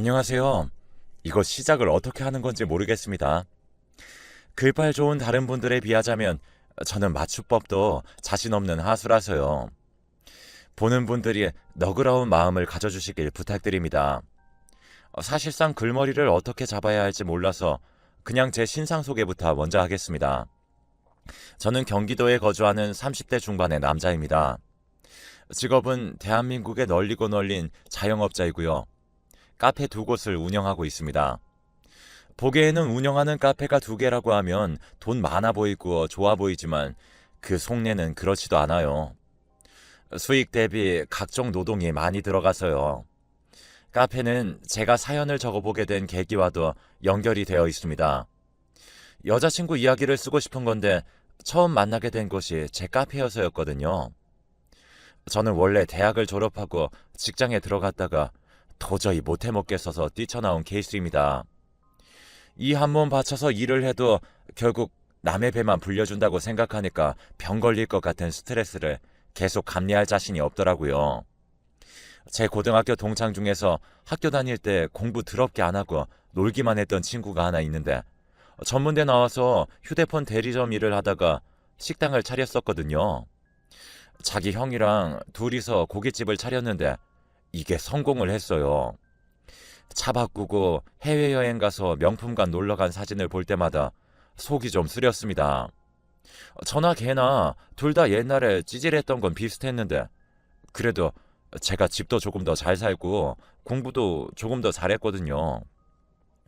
안녕하세요. 이거 시작을 어떻게 하는 건지 모르겠습니다. 글빨 좋은 다른 분들에 비하자면 저는 맞춤법도 자신 없는 하수라서요. 보는 분들이 너그러운 마음을 가져주시길 부탁드립니다. 어, 사실상 글머리를 어떻게 잡아야 할지 몰라서 그냥 제 신상 소개부터 먼저 하겠습니다. 저는 경기도에 거주하는 30대 중반의 남자입니다. 직업은 대한민국에 널리고 널린 자영업자이고요. 카페 두 곳을 운영하고 있습니다. 보기에는 운영하는 카페가 두 개라고 하면 돈 많아 보이고 좋아 보이지만 그 속내는 그렇지도 않아요. 수익 대비 각종 노동이 많이 들어가서요. 카페는 제가 사연을 적어보게 된 계기와도 연결이 되어 있습니다. 여자친구 이야기를 쓰고 싶은 건데 처음 만나게 된 곳이 제 카페여서였거든요. 저는 원래 대학을 졸업하고 직장에 들어갔다가 도저히 못해 먹겠어서 뛰쳐나온 케이스입니다. 이 한 몸 바쳐서 일을 해도 결국 남의 배만 불려준다고 생각하니까 병 걸릴 것 같은 스트레스를 계속 감내할 자신이 없더라고요. 제 고등학교 동창 중에서 학교 다닐 때 공부 더럽게 안 하고 놀기만 했던 친구가 하나 있는데 전문대 나와서 휴대폰 대리점 일을 하다가 식당을 차렸었거든요. 자기 형이랑 둘이서 고깃집을 차렸는데 이게 성공을 했어요. 차 바꾸고 해외여행 가서 명품관 놀러 간 사진을 볼 때마다 속이 좀 쓰렸습니다. 저나 걔나 둘 다 옛날에 찌질했던 건 비슷했는데 그래도 제가 집도 조금 더 잘 살고 공부도 조금 더 잘했거든요.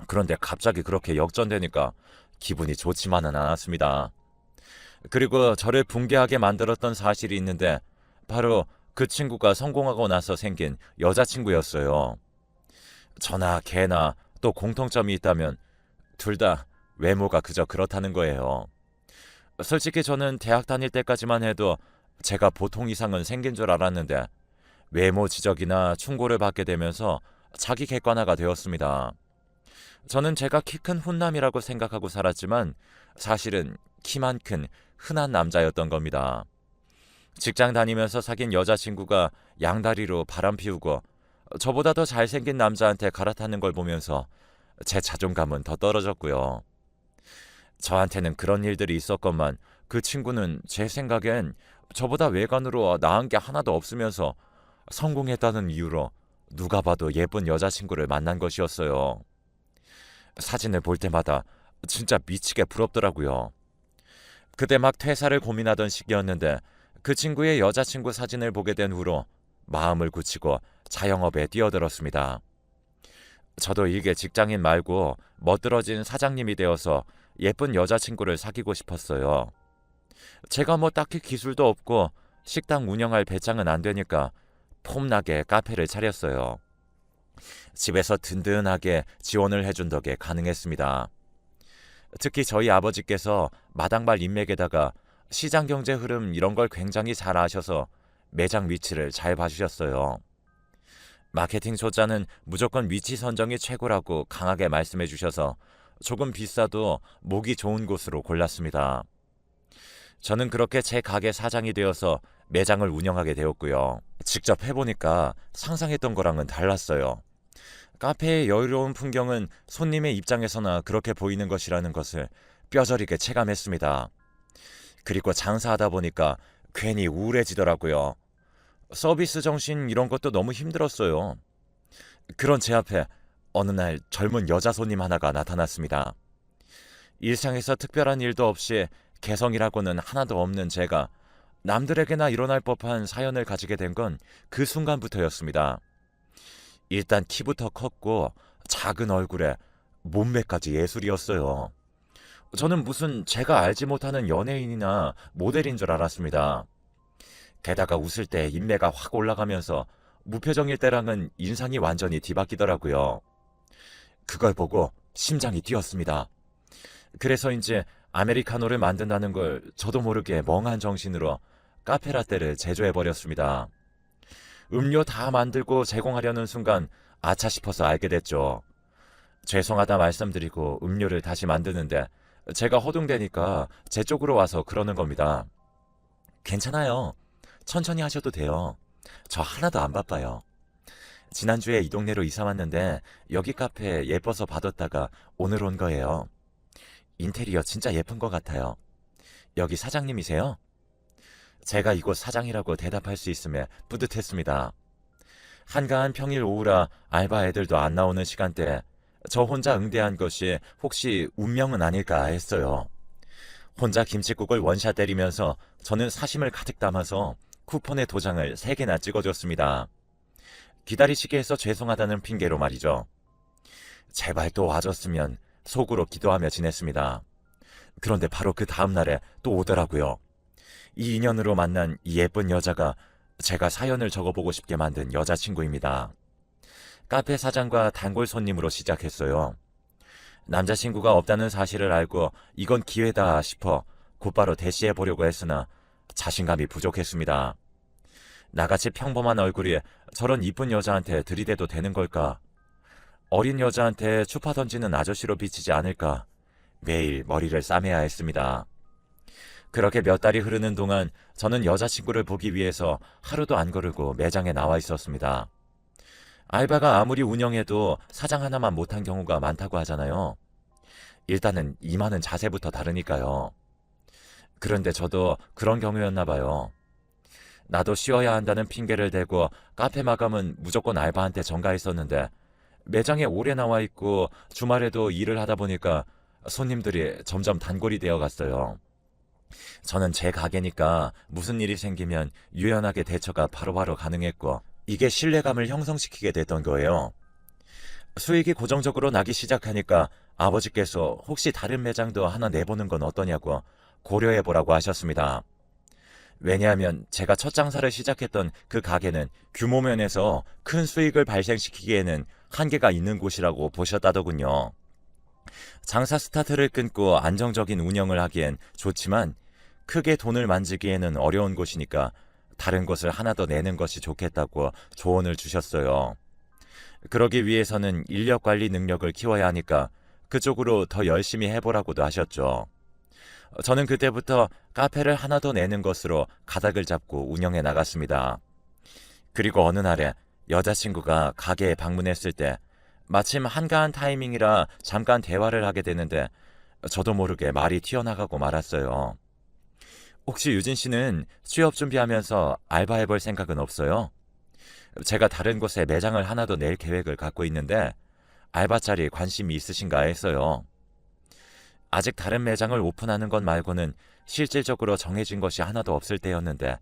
그런데 갑자기 그렇게 역전되니까 기분이 좋지만은 않았습니다. 그리고 저를 붕괴하게 만들었던 사실이 있는데 바로 그 친구가 성공하고 나서 생긴 여자친구였어요. 저나 걔나 또 공통점이 있다면 둘 다 외모가 그저 그렇다는 거예요. 솔직히 저는 대학 다닐 때까지만 해도 제가 보통 이상은 생긴 줄 알았는데 외모 지적이나 충고를 받게 되면서 자기 객관화가 되었습니다. 저는 제가 키 큰 훈남이라고 생각하고 살았지만 사실은 키만 큰 흔한 남자였던 겁니다. 직장 다니면서 사귄 여자친구가 양다리로 바람 피우고 저보다 더 잘생긴 남자한테 갈아타는 걸 보면서 제 자존감은 더 떨어졌고요. 저한테는 그런 일들이 있었건만 그 친구는 제 생각엔 저보다 외관으로 나은 게 하나도 없으면서 성공했다는 이유로 누가 봐도 예쁜 여자친구를 만난 것이었어요. 사진을 볼 때마다 진짜 미치게 부럽더라고요. 그때 막 퇴사를 고민하던 시기였는데 그 친구의 여자친구 사진을 보게 된 후로 마음을 굳히고 자영업에 뛰어들었습니다. 저도 이게 직장인 말고 멋들어진 사장님이 되어서 예쁜 여자친구를 사귀고 싶었어요. 제가 뭐 딱히 기술도 없고 식당 운영할 배짱은 안 되니까 폼나게 카페를 차렸어요. 집에서 든든하게 지원을 해준 덕에 가능했습니다. 특히 저희 아버지께서 마당발 인맥에다가 시장 경제 흐름 이런 걸 굉장히 잘 아셔서 매장 위치를 잘 봐주셨어요. 마케팅 초짜는 무조건 위치 선정이 최고라고 강하게 말씀해 주셔서 조금 비싸도 목이 좋은 곳으로 골랐습니다. 저는 그렇게 제 가게 사장이 되어서 매장을 운영하게 되었고요. 직접 해보니까 상상했던 거랑은 달랐어요. 카페의 여유로운 풍경은 손님의 입장에서나 그렇게 보이는 것이라는 것을 뼈저리게 체감했습니다. 그리고 장사하다 보니까 괜히 우울해지더라고요. 서비스 정신 이런 것도 너무 힘들었어요. 그런 제 앞에 어느 날 젊은 여자 손님 하나가 나타났습니다. 일상에서 특별한 일도 없이 개성이라고는 하나도 없는 제가 남들에게나 일어날 법한 사연을 가지게 된 건 그 순간부터였습니다. 일단 키부터 컸고 작은 얼굴에 몸매까지 예술이었어요. 저는 무슨 제가 알지 못하는 연예인이나 모델인 줄 알았습니다. 게다가 웃을 때 인매가 확 올라가면서 무표정일 때랑은 인상이 완전히 뒤바뀌더라고요. 그걸 보고 심장이 뛰었습니다. 그래서인지 아메리카노를 만든다는 걸 저도 모르게 멍한 정신으로 카페라떼를 제조해 버렸습니다. 음료 다 만들고 제공하려는 순간 아차 싶어서 알게 됐죠. 죄송하다 말씀드리고 음료를 다시 만드는데 제가 허둥대니까 제 쪽으로 와서 그러는 겁니다. 괜찮아요. 천천히 하셔도 돼요. 저 하나도 안 바빠요. 지난주에 이 동네로 이사 왔는데 여기 카페 예뻐서 받았다가 오늘 온 거예요. 인테리어 진짜 예쁜 것 같아요. 여기 사장님이세요? 제가 이곳 사장이라고 대답할 수 있음에 뿌듯했습니다. 한가한 평일 오후라 알바 애들도 안 나오는 시간대 저 혼자 응대한 것이 혹시 운명은 아닐까 했어요. 혼자 김치국을 원샷 때리면서 저는 사심을 가득 담아서 쿠폰의 도장을 3개나 찍어줬습니다. 기다리시게 해서 죄송하다는 핑계로 말이죠. 제발 또 와줬으면 속으로 기도하며 지냈습니다. 그런데 바로 그 다음날에 또 오더라고요. 이 인연으로 만난 이 예쁜 여자가 제가 사연을 적어보고 싶게 만든 여자친구입니다. 카페 사장과 단골 손님으로 시작했어요. 남자친구가 없다는 사실을 알고 이건 기회다 싶어 곧바로 대시해 보려고 했으나 자신감이 부족했습니다. 나같이 평범한 얼굴이 저런 이쁜 여자한테 들이대도 되는 걸까? 어린 여자한테 추파 던지는 아저씨로 비치지 않을까? 매일 머리를 싸매야 했습니다. 그렇게 몇 달이 흐르는 동안 저는 여자친구를 보기 위해서 하루도 안 거르고 매장에 나와 있었습니다. 알바가 아무리 운영해도 사장 하나만 못한 경우가 많다고 하잖아요. 일단은 임하는 자세부터 다르니까요. 그런데 저도 그런 경우였나 봐요. 나도 쉬어야 한다는 핑계를 대고 카페 마감은 무조건 알바한테 전가했었는데 매장에 오래 나와 있고 주말에도 일을 하다 보니까 손님들이 점점 단골이 되어 갔어요. 저는 제 가게니까 무슨 일이 생기면 유연하게 대처가 바로바로 가능했고 이게 신뢰감을 형성시키게 됐던 거예요. 수익이 고정적으로 나기 시작하니까 아버지께서 혹시 다른 매장도 하나 내보는 건 어떠냐고 고려해 보라고 하셨습니다. 왜냐하면 제가 첫 장사를 시작했던 그 가게는 규모 면에서 큰 수익을 발생시키기에는 한계가 있는 곳이라고 보셨다더군요. 장사 스타트를 끊고 안정적인 운영을 하기엔 좋지만 크게 돈을 만지기에는 어려운 곳이니까 다른 곳을 하나 더 내는 것이 좋겠다고 조언을 주셨어요. 그러기 위해서는 인력 관리 능력을 키워야 하니까 그쪽으로 더 열심히 해보라고도 하셨죠. 저는 그때부터 카페를 하나 더 내는 것으로 가닥을 잡고 운영해 나갔습니다. 그리고 어느 날에 여자친구가 가게에 방문했을 때 마침 한가한 타이밍이라 잠깐 대화를 하게 되는데 저도 모르게 말이 튀어나가고 말았어요. 혹시 유진 씨는 취업 준비하면서 알바 해 볼 생각은 없어요? 제가 다른 곳에 매장을 하나 더 낼 계획을 갖고 있는데 알바 자리 관심이 있으신가 했어요. 아직 다른 매장을 오픈하는 것 말고는 실질적으로 정해진 것이 하나도 없을 때였는데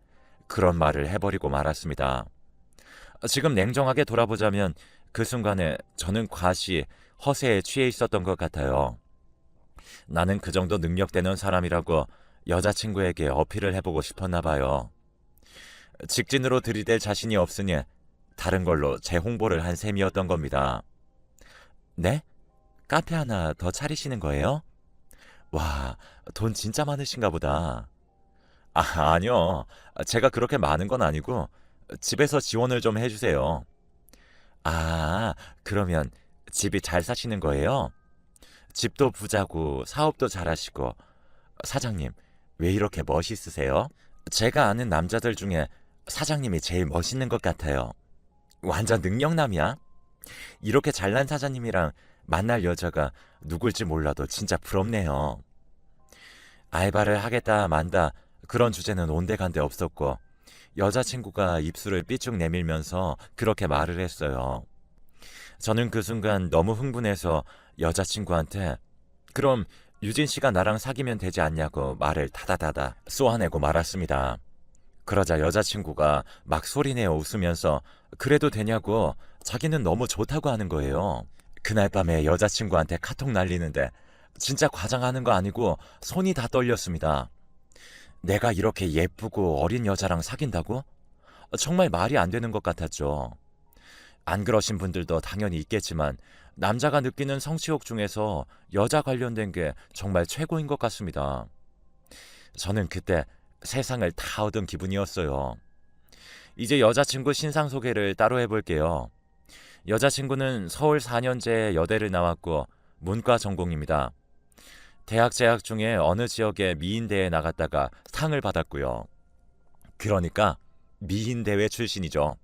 그런 말을 해버리고 말았습니다. 지금 냉정하게 돌아보자면 그 순간에 저는 과시, 허세에 취해 있었던 것 같아요. 나는 그 정도 능력되는 사람이라고 여자친구에게 어필을 해보고 싶었나 봐요. 직진으로 들이댈 자신이 없으니 다른 걸로 재 홍보를 한 셈이었던 겁니다. 네? 카페 하나 더 차리시는 거예요? 와, 돈 진짜 많으신가 보다. 아, 아니요. 제가 그렇게 많은 건 아니고 집에서 지원을 좀 해주세요. 아, 그러면 집이 잘 사시는 거예요? 집도 부자고 사업도 잘하시고 사장님 왜 이렇게 멋있으세요? 제가 아는 남자들 중에 사장님이 제일 멋있는 것 같아요. 완전 능력남이야. 이렇게 잘난 사장님이랑 만날 여자가 누굴지 몰라도 진짜 부럽네요. 알바를 하겠다 만다 그런 주제는 온데간데 없었고 여자친구가 입술을 삐쭉 내밀면서 그렇게 말을 했어요. 저는 그 순간 너무 흥분해서 여자친구한테 그럼 유진 씨가 나랑 사귀면 되지 않냐고 말을 다다다다 쏘아내고 말았습니다. 그러자 여자친구가 막 소리내어 웃으면서 그래도 되냐고 자기는 너무 좋다고 하는 거예요. 그날 밤에 여자친구한테 카톡 날리는데 진짜 과장하는 거 아니고 손이 다 떨렸습니다. 내가 이렇게 예쁘고 어린 여자랑 사귄다고? 정말 말이 안 되는 것 같았죠. 안 그러신 분들도 당연히 있겠지만 남자가 느끼는 성취욕 중에서 여자 관련된 게 정말 최고인 것 같습니다. 저는 그때 세상을 다 얻은 기분이었어요. 이제 여자친구 신상 소개를 따로 해볼게요. 여자친구는 서울 4년제 여대를 나왔고 문과 전공입니다. 대학 재학 중에 어느 지역의 미인대에 나갔다가 상을 받았고요. 그러니까 미인대회 출신이죠.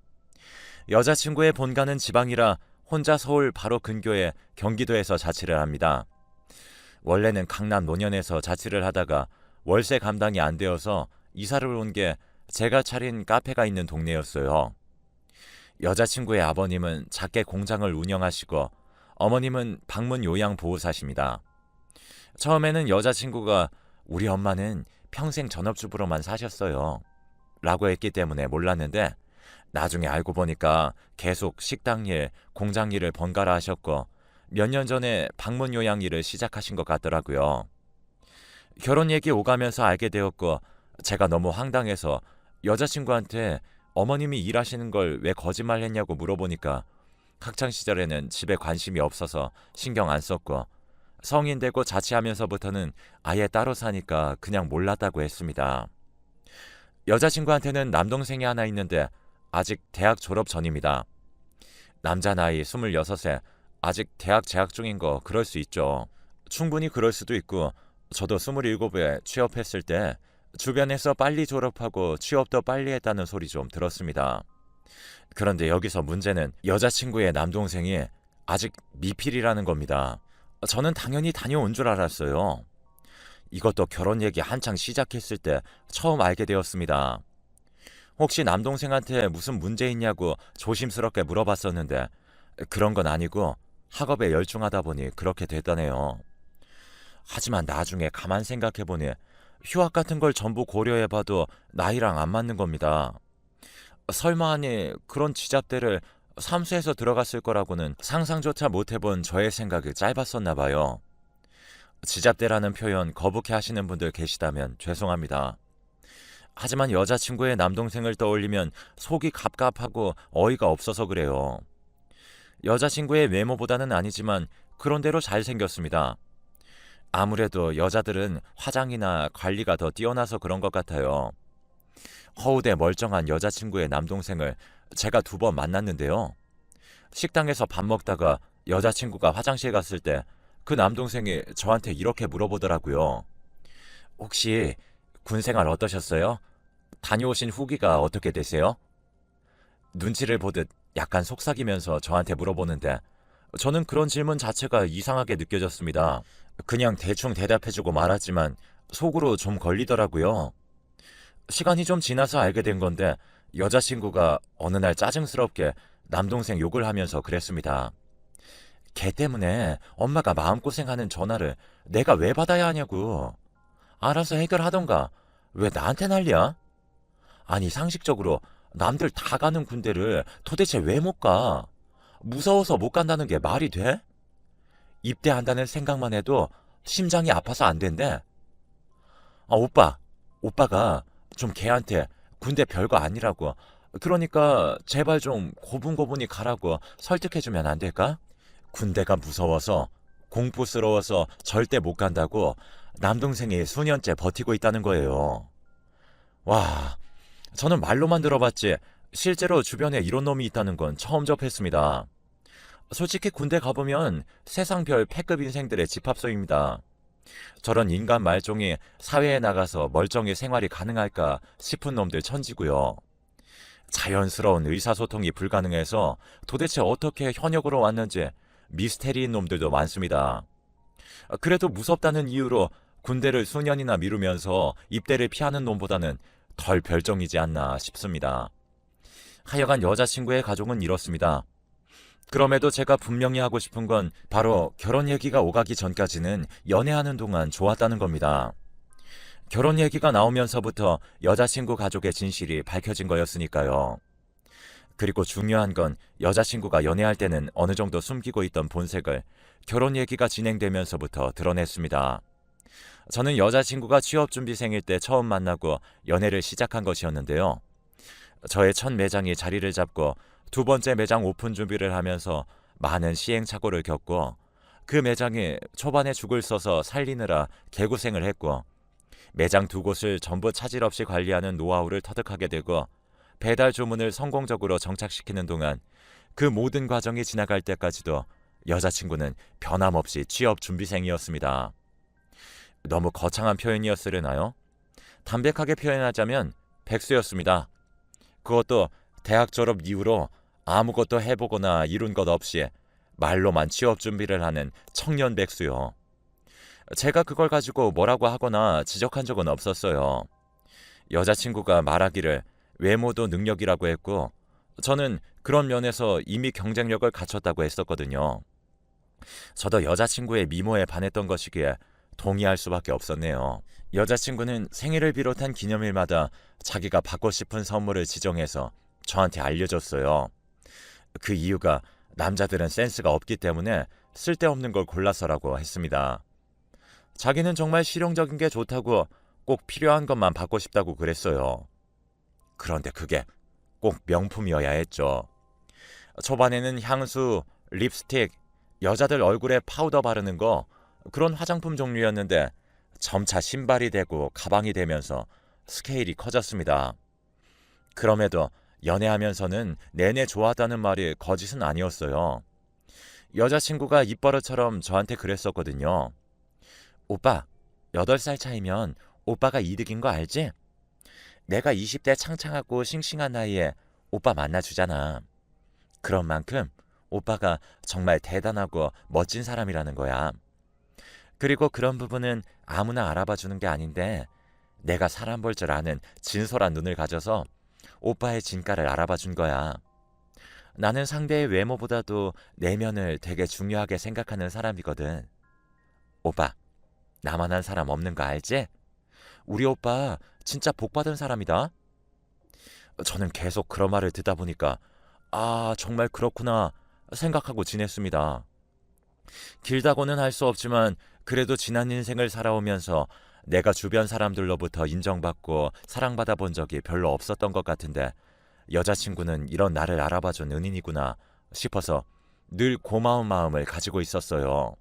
여자친구의 본가는 지방이라 혼자 서울 바로 근교의 경기도에서 자취를 합니다. 원래는 강남 논현에서 자취를 하다가 월세 감당이 안 되어서 이사를 온 게 제가 차린 카페가 있는 동네였어요. 여자친구의 아버님은 작게 공장을 운영하시고 어머님은 방문 요양 보호사십니다. 처음에는 여자친구가 우리 엄마는 평생 전업주부로만 사셨어요. 라고 했기 때문에 몰랐는데 나중에 알고 보니까 계속 식당 일, 공장 일을 번갈아 하셨고 몇 년 전에 방문 요양 일을 시작하신 것 같더라고요. 결혼 얘기 오가면서 알게 되었고 제가 너무 황당해서 여자친구한테 어머님이 일하시는 걸 왜 거짓말 했냐고 물어보니까 학창 시절에는 집에 관심이 없어서 신경 안 썼고 성인 되고 자취하면서부터는 아예 따로 사니까 그냥 몰랐다고 했습니다. 여자친구한테는 남동생이 하나 있는데 아직 대학 졸업 전입니다. 남자 나이 26세, 아직 대학 재학 중인 거 그럴 수 있죠. 충분히 그럴 수도 있고 저도 27에 취업했을 때 주변에서 빨리 졸업하고 취업도 빨리 했다는 소리 좀 들었습니다. 그런데 여기서 문제는 여자친구의 남동생이 아직 미필이라는 겁니다. 저는 당연히 다녀온 줄 알았어요. 이것도 결혼 얘기 한창 시작했을 때 처음 알게 되었습니다. 혹시 남동생한테 무슨 문제 있냐고 조심스럽게 물어봤었는데 그런 건 아니고 학업에 열중하다 보니 그렇게 됐다네요. 하지만 나중에 가만 생각해보니 휴학 같은 걸 전부 고려해봐도 나이랑 안 맞는 겁니다. 설마 하니 그런 지잡대를 삼수해서 들어갔을 거라고는 상상조차 못해본 저의 생각이 짧았었나 봐요. 지잡대라는 표현 거북해 하시는 분들 계시다면 죄송합니다. 하지만 여자친구의 남동생을 떠올리면 속이 갑갑하고 어이가 없어서 그래요. 여자친구의 외모보다는 아니지만 그런대로 잘생겼습니다. 아무래도 여자들은 화장이나 관리가 더 뛰어나서 그런 것 같아요. 허우대 멀쩡한 여자친구의 남동생을 제가 두 번 만났는데요. 식당에서 밥 먹다가 여자친구가 화장실 갔을 때 그 남동생이 저한테 이렇게 물어보더라고요. 혹시 군 생활 어떠셨어요? 다녀오신 후기가 어떻게 되세요? 눈치를 보듯 약간 속삭이면서 저한테 물어보는데 저는 그런 질문 자체가 이상하게 느껴졌습니다. 그냥 대충 대답해주고 말았지만 속으로 좀 걸리더라고요. 시간이 좀 지나서 알게 된 건데 여자친구가 어느 날 짜증스럽게 남동생 욕을 하면서 그랬습니다. 걔 때문에 엄마가 마음고생하는 전화를 내가 왜 받아야 하냐고. 알아서 해결하던가. 왜 나한테 난리야? 아니, 상식적으로 남들 다 가는 군대를 도대체 왜 못 가? 무서워서 못 간다는 게 말이 돼? 입대한다는 생각만 해도 심장이 아파서 안 된대. 아, 오빠. 오빠가 좀 걔한테 군대 별거 아니라고. 그러니까 제발 좀 고분고분히 가라고 설득해주면 안 될까? 군대가 무서워서 공포스러워서 절대 못 간다고 남동생이 수년째 버티고 있다는 거예요. 와, 저는 말로만 들어봤지 실제로 주변에 이런 놈이 있다는 건 처음 접했습니다. 솔직히 군대 가보면 세상 별 패급 인생들의 집합소입니다. 저런 인간 말종이 사회에 나가서 멀쩡히 생활이 가능할까 싶은 놈들 천지고요. 자연스러운 의사소통이 불가능해서 도대체 어떻게 현역으로 왔는지 미스테리인 놈들도 많습니다. 그래도 무섭다는 이유로 군대를 수년이나 미루면서 입대를 피하는 놈보다는 덜 별정이지 않나 싶습니다. 하여간 여자친구의 가족은 이렇습니다. 그럼에도 제가 분명히 하고 싶은 건 바로 결혼 얘기가 오가기 전까지는 연애하는 동안 좋았다는 겁니다. 결혼 얘기가 나오면서부터 여자친구 가족의 진실이 밝혀진 거였으니까요. 그리고 중요한 건 여자친구가 연애할 때는 어느 정도 숨기고 있던 본색을 결혼 얘기가 진행되면서부터 드러냈습니다. 저는 여자친구가 취업준비생일 때 처음 만나고 연애를 시작한 것이었는데요. 저의 첫 매장이 자리를 잡고 두 번째 매장 오픈 준비를 하면서 많은 시행착오를 겪고 그 매장이 초반에 죽을 써서 살리느라 개고생을 했고 매장 두 곳을 전부 차질 없이 관리하는 노하우를 터득하게 되고 배달 주문을 성공적으로 정착시키는 동안 그 모든 과정이 지나갈 때까지도 여자친구는 변함없이 취업 준비생이었습니다. 너무 거창한 표현이었으려나요? 담백하게 표현하자면 백수였습니다. 그것도 대학 졸업 이후로 아무것도 해보거나 이룬 것 없이 말로만 취업 준비를 하는 청년 백수요. 제가 그걸 가지고 뭐라고 하거나 지적한 적은 없었어요. 여자친구가 말하기를 외모도 능력이라고 했고, 저는 그런 면에서 이미 경쟁력을 갖췄다고 했었거든요. 저도 여자친구의 미모에 반했던 것이기에 동의할 수밖에 없었네요. 여자친구는 생일을 비롯한 기념일마다 자기가 받고 싶은 선물을 지정해서 저한테 알려줬어요. 그 이유가 남자들은 센스가 없기 때문에 쓸데없는 걸 골라서라고 했습니다. 자기는 정말 실용적인 게 좋다고 꼭 필요한 것만 받고 싶다고 그랬어요. 그런데 그게 꼭 명품이어야 했죠. 초반에는 향수, 립스틱, 여자들 얼굴에 파우더 바르는 거 그런 화장품 종류였는데 점차 신발이 되고 가방이 되면서 스케일이 커졌습니다. 그럼에도 연애하면서는 내내 좋아하다는 말이 거짓은 아니었어요. 여자친구가 입버릇처럼 저한테 그랬었거든요. 오빠, 8살 차이면 오빠가 이득인 거 알지? 내가 20대 창창하고 싱싱한 나이에 오빠 만나주잖아. 그런 만큼 오빠가 정말 대단하고 멋진 사람이라는 거야. 그리고 그런 부분은 아무나 알아봐 주는 게 아닌데 내가 사람 볼 줄 아는 진솔한 눈을 가져서 오빠의 진가를 알아봐 준 거야. 나는 상대의 외모보다도 내면을 되게 중요하게 생각하는 사람이거든. 오빠, 나만한 사람 없는 거 알지? 우리 오빠 진짜 복 받은 사람이다. 저는 계속 그런 말을 듣다 보니까 아, 정말 그렇구나 생각하고 지냈습니다. 길다고는 할 수 없지만 그래도 지난 인생을 살아오면서 내가 주변 사람들로부터 인정받고 사랑받아 본 적이 별로 없었던 것 같은데 여자친구는 이런 나를 알아봐준 은인이구나 싶어서 늘 고마운 마음을 가지고 있었어요.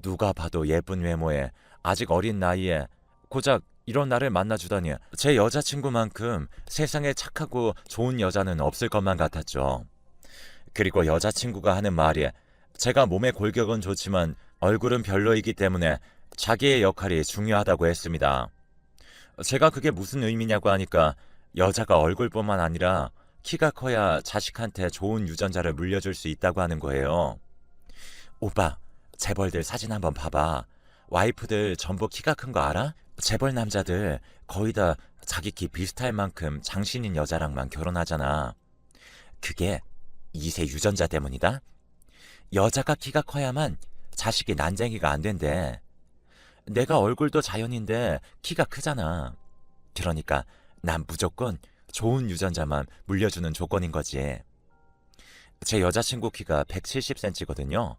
누가 봐도 예쁜 외모에 아직 어린 나이에 고작 이런 나를 만나주다니 제 여자친구만큼 세상에 착하고 좋은 여자는 없을 것만 같았죠. 그리고 여자친구가 하는 말이 제가 몸의 골격은 좋지만 얼굴은 별로이기 때문에 자기의 역할이 중요하다고 했습니다. 제가 그게 무슨 의미냐고 하니까 여자가 얼굴뿐만 아니라 키가 커야 자식한테 좋은 유전자를 물려줄 수 있다고 하는 거예요. 오빠, 재벌들 사진 한번 봐봐. 와이프들 전부 키가 큰 거 알아? 재벌 남자들 거의 다 자기 키 비슷할 만큼 장신인 여자랑만 결혼하잖아. 그게 2세 유전자 때문이다. 여자가 키가 커야만 자식이 난쟁이가 안 된대. 내가 얼굴도 자연인데 키가 크잖아. 그러니까 난 무조건 좋은 유전자만 물려주는 조건인 거지. 제 여자친구 키가 170cm거든요.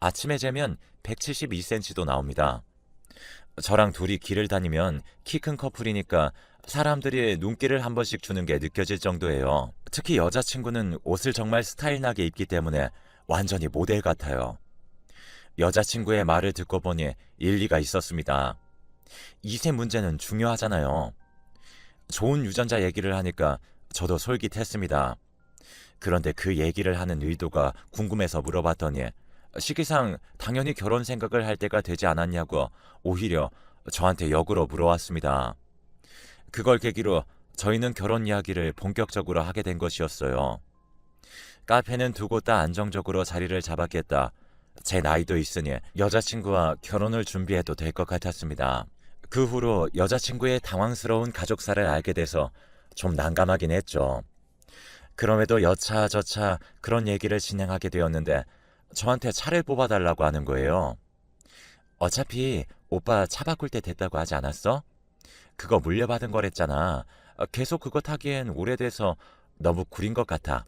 아침에 재면 172cm도 나옵니다. 저랑 둘이 길을 다니면 키 큰 커플이니까 사람들이 눈길을 한 번씩 주는 게 느껴질 정도예요. 특히 여자친구는 옷을 정말 스타일나게 입기 때문에 완전히 모델 같아요. 여자친구의 말을 듣고 보니 일리가 있었습니다. 이세 문제는 중요하잖아요. 좋은 유전자 얘기를 하니까 저도 솔깃했습니다. 그런데 그 얘기를 하는 의도가 궁금해서 물어봤더니 시기상 당연히 결혼 생각을 할 때가 되지 않았냐고 오히려 저한테 역으로 물어왔습니다. 그걸 계기로 저희는 결혼 이야기를 본격적으로 하게 된 것이었어요. 카페는 두 곳 다 안정적으로 자리를 잡았겠다. 제 나이도 있으니 여자친구와 결혼을 준비해도 될 것 같았습니다. 그 후로 여자친구의 당황스러운 가족사를 알게 돼서 좀 난감하긴 했죠. 그럼에도 여차저차 그런 얘기를 진행하게 되었는데 저한테 차를 뽑아달라고 하는 거예요. 어차피 오빠 차 바꿀 때 됐다고 하지 않았어? 그거 물려받은 거랬잖아. 어, 계속 그거 타기엔 오래돼서 너무 구린 것 같아.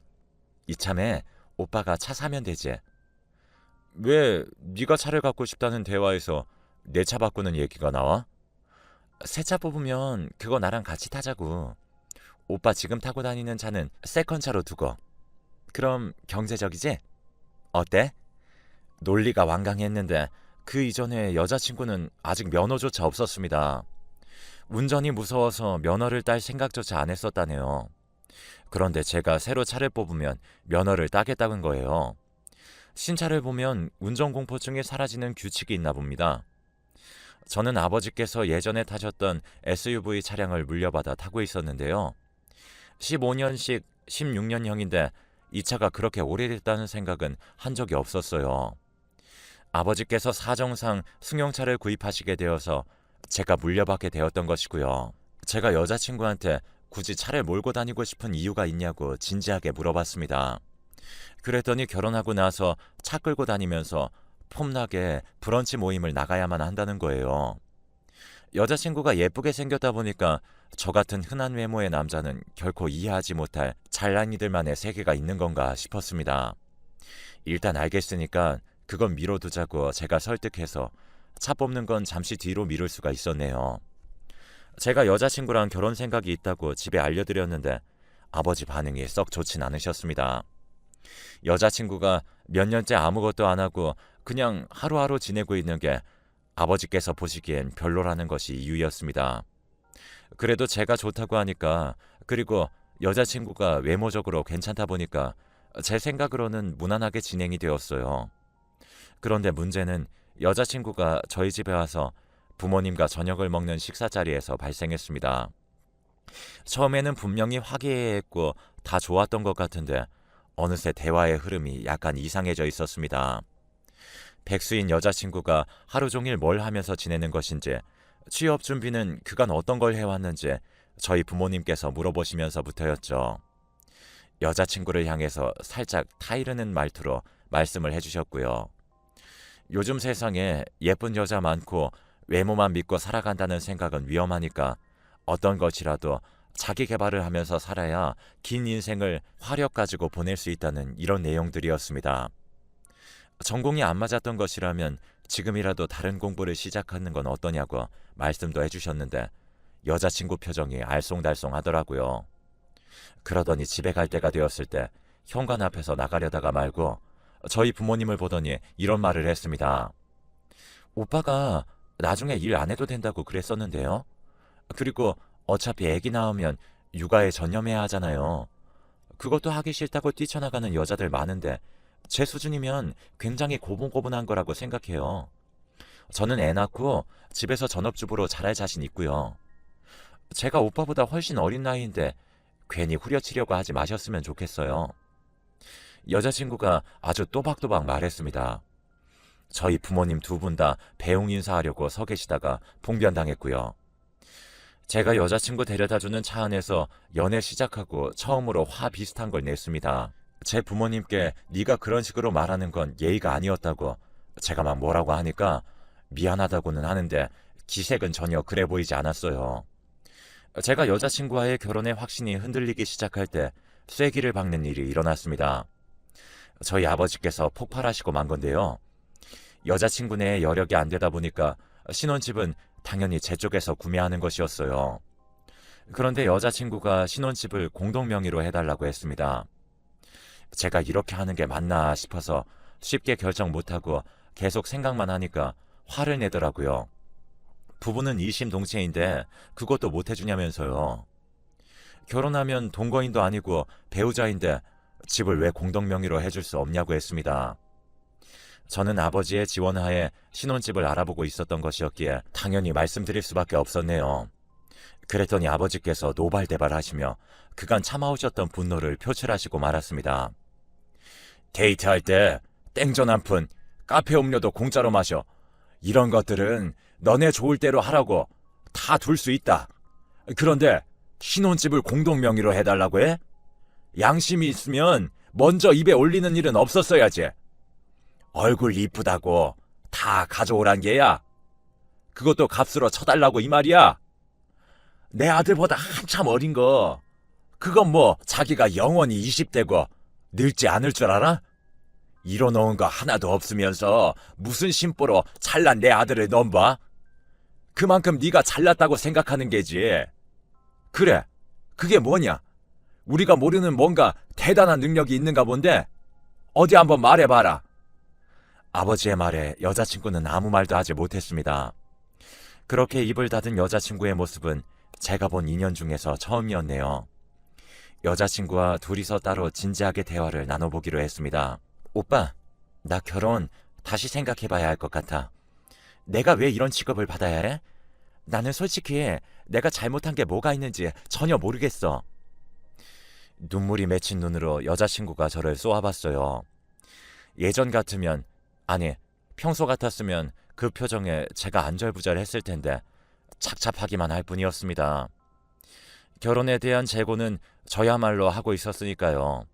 이참에 오빠가 차 사면 되지. 왜 네가 차를 갖고 싶다는 대화에서 내 차 바꾸는 얘기가 나와? 새 차 뽑으면 그거 나랑 같이 타자고. 오빠 지금 타고 다니는 차는 세컨 차로 두고. 그럼 경제적이지? 어때? 논리가 완강했는데 그 이전에 여자친구는 아직 면허조차 없었습니다. 운전이 무서워서 면허를 딸 생각조차 안 했었다네요. 그런데 제가 새로 차를 뽑으면 면허를 따겠다는 거예요. 신차를 보면 운전공포증이 사라지는 규칙이 있나 봅니다. 저는 아버지께서 예전에 타셨던 SUV 차량을 물려받아 타고 있었는데요. 15년식 16년형인데 이 차가 그렇게 오래됐다는 생각은 한 적이 없었어요. 아버지께서 사정상 승용차를 구입하시게 되어서 제가 물려받게 되었던 것이고요. 제가 여자친구한테 굳이 차를 몰고 다니고 싶은 이유가 있냐고 진지하게 물어봤습니다. 그랬더니 결혼하고 나서 차 끌고 다니면서 폼나게 브런치 모임을 나가야만 한다는 거예요. 여자친구가 예쁘게 생겼다 보니까 저 같은 흔한 외모의 남자는 결코 이해하지 못할 잘난이들만의 세계가 있는 건가 싶었습니다. 일단 알겠으니까 그건 미뤄두자고 제가 설득해서 차 뽑는 건 잠시 뒤로 미룰 수가 있었네요. 제가 여자친구랑 결혼 생각이 있다고 집에 알려드렸는데 아버지 반응이 썩 좋진 않으셨습니다. 여자친구가 몇 년째 아무것도 안 하고 그냥 하루하루 지내고 있는 게 아버지께서 보시기엔 별로라는 것이 이유였습니다. 그래도 제가 좋다고 하니까 그리고 여자친구가 외모적으로 괜찮다 보니까 제 생각으로는 무난하게 진행이 되었어요. 그런데 문제는 여자친구가 저희 집에 와서 부모님과 저녁을 먹는 식사 자리에서 발생했습니다. 처음에는 분명히 화기애애했고 다 좋았던 것 같은데 어느새 대화의 흐름이 약간 이상해져 있었습니다. 백수인 여자친구가 하루 종일 뭘 하면서 지내는 것인지 취업 준비는 그간 어떤 걸 해왔는지 저희 부모님께서 물어보시면서부터였죠. 여자친구를 향해서 살짝 타이르는 말투로 말씀을 해주셨고요. 요즘 세상에 예쁜 여자 많고 외모만 믿고 살아간다는 생각은 위험하니까 어떤 것이라도 자기 개발을 하면서 살아야 긴 인생을 화력 가지고 보낼 수 있다는 이런 내용들이었습니다. 전공이 안 맞았던 것이라면 지금이라도 다른 공부를 시작하는 건 어떠냐고 말씀도 해주셨는데 여자친구 표정이 알쏭달쏭 하더라고요. 그러더니 집에 갈 때가 되었을 때 현관 앞에서 나가려다가 말고 저희 부모님을 보더니 이런 말을 했습니다. 오빠가 나중에 일 안 해도 된다고 그랬었는데요. 그리고 어차피 애기 낳으면 육아에 전념해야 하잖아요. 그것도 하기 싫다고 뛰쳐나가는 여자들 많은데 제 수준이면 굉장히 고분고분한 거라고 생각해요. 저는 애 낳고 집에서 전업주부로 잘할 자신 있고요. 제가 오빠보다 훨씬 어린 나이인데 괜히 후려치려고 하지 마셨으면 좋겠어요. 여자친구가 아주 또박또박 말했습니다. 저희 부모님 두 분 다 배웅 인사하려고 서 계시다가 봉변당했고요. 제가 여자친구 데려다주는 차 안에서 연애 시작하고 처음으로 화 비슷한 걸 냈습니다. 제 부모님께 네가 그런 식으로 말하는 건 예의가 아니었다고 제가 막 뭐라고 하니까 미안하다고는 하는데 기색은 전혀 그래 보이지 않았어요. 제가 여자친구와의 결혼의 확신이 흔들리기 시작할 때 쐐기를 박는 일이 일어났습니다. 저희 아버지께서 폭발하시고 만 건데요. 여자친구네 여력이 안 되다 보니까 신혼집은 당연히 제 쪽에서 구매하는 것이었어요. 그런데 여자친구가 신혼집을 공동 명의로 해달라고 했습니다. 제가 이렇게 하는 게 맞나 싶어서 쉽게 결정 못하고 계속 생각만 하니까 화를 내더라고요. 부부는 이심동체인데 그것도 못 해주냐면서요. 결혼하면 동거인도 아니고 배우자인데 집을 왜 공동 명의로 해줄 수 없냐고 했습니다. 저는 아버지의 지원하에 신혼집을 알아보고 있었던 것이었기에 당연히 말씀드릴 수밖에 없었네요. 그랬더니 아버지께서 노발대발하시며 그간 참아오셨던 분노를 표출하시고 말았습니다. 데이트할 때 땡전 한 푼, 카페 음료도 공짜로 마셔. 이런 것들은 너네 좋을 대로 하라고 다 둘 수 있다. 그런데 신혼집을 공동 명의로 해달라고 해? 양심이 있으면 먼저 입에 올리는 일은 없었어야지. 얼굴 이쁘다고 다 가져오란 게야. 그것도 값으로 쳐달라고 이 말이야. 내 아들보다 한참 어린 거. 그건 뭐 자기가 영원히 20대고 늙지 않을 줄 알아? 이뤄놓은 거 하나도 없으면서 무슨 심보로 잘난 내 아들을 넘봐? 그만큼 네가 잘났다고 생각하는 게지. 그래, 그게 뭐냐? 우리가 모르는 뭔가 대단한 능력이 있는가 본데? 어디 한번 말해봐라. 아버지의 말에 여자친구는 아무 말도 하지 못했습니다. 그렇게 입을 닫은 여자친구의 모습은 제가 본 인연 중에서 처음이었네요. 여자친구와 둘이서 따로 진지하게 대화를 나눠보기로 했습니다. 오빠, 나 결혼 다시 생각해봐야 할 것 같아. 내가 왜 이런 직업을 받아야 해? 나는 솔직히 내가 잘못한 게 뭐가 있는지 전혀 모르겠어. 눈물이 맺힌 눈으로 여자친구가 저를 쏘아봤어요. 예전 같으면, 아니, 평소 같았으면 그 표정에 제가 안절부절했을 텐데 착잡하기만 할 뿐이었습니다. 결혼에 대한 재고는 저야말로 하고 있었으니까요.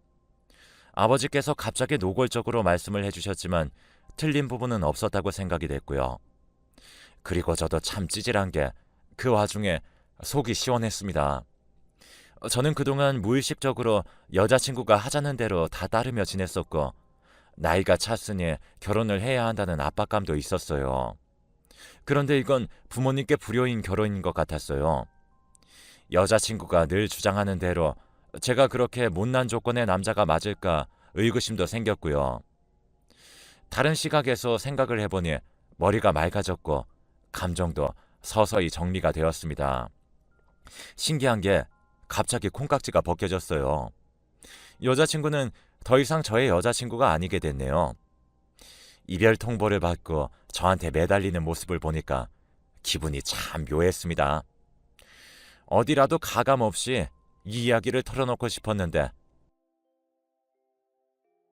아버지께서 갑자기 노골적으로 말씀을 해주셨지만 틀린 부분은 없었다고 생각이 됐고요. 그리고 저도 참 찌질한 게 그 와중에 속이 시원했습니다. 저는 그동안 무의식적으로 여자친구가 하자는 대로 다 따르며 지냈었고 나이가 찼으니 결혼을 해야 한다는 압박감도 있었어요. 그런데 이건 부모님께 불효인 결혼인 것 같았어요. 여자친구가 늘 주장하는 대로 제가 그렇게 못난 조건의 남자가 맞을까 의구심도 생겼고요. 다른 시각에서 생각을 해보니 머리가 맑아졌고 감정도 서서히 정리가 되었습니다. 신기한 게 갑자기 콩깍지가 벗겨졌어요. 여자친구는 더 이상 저의 여자친구가 아니게 됐네요. 이별 통보를 받고 저한테 매달리는 모습을 보니까 기분이 참 묘했습니다. 어디라도 가감 없이 이 이야기를 털어놓고 싶었는데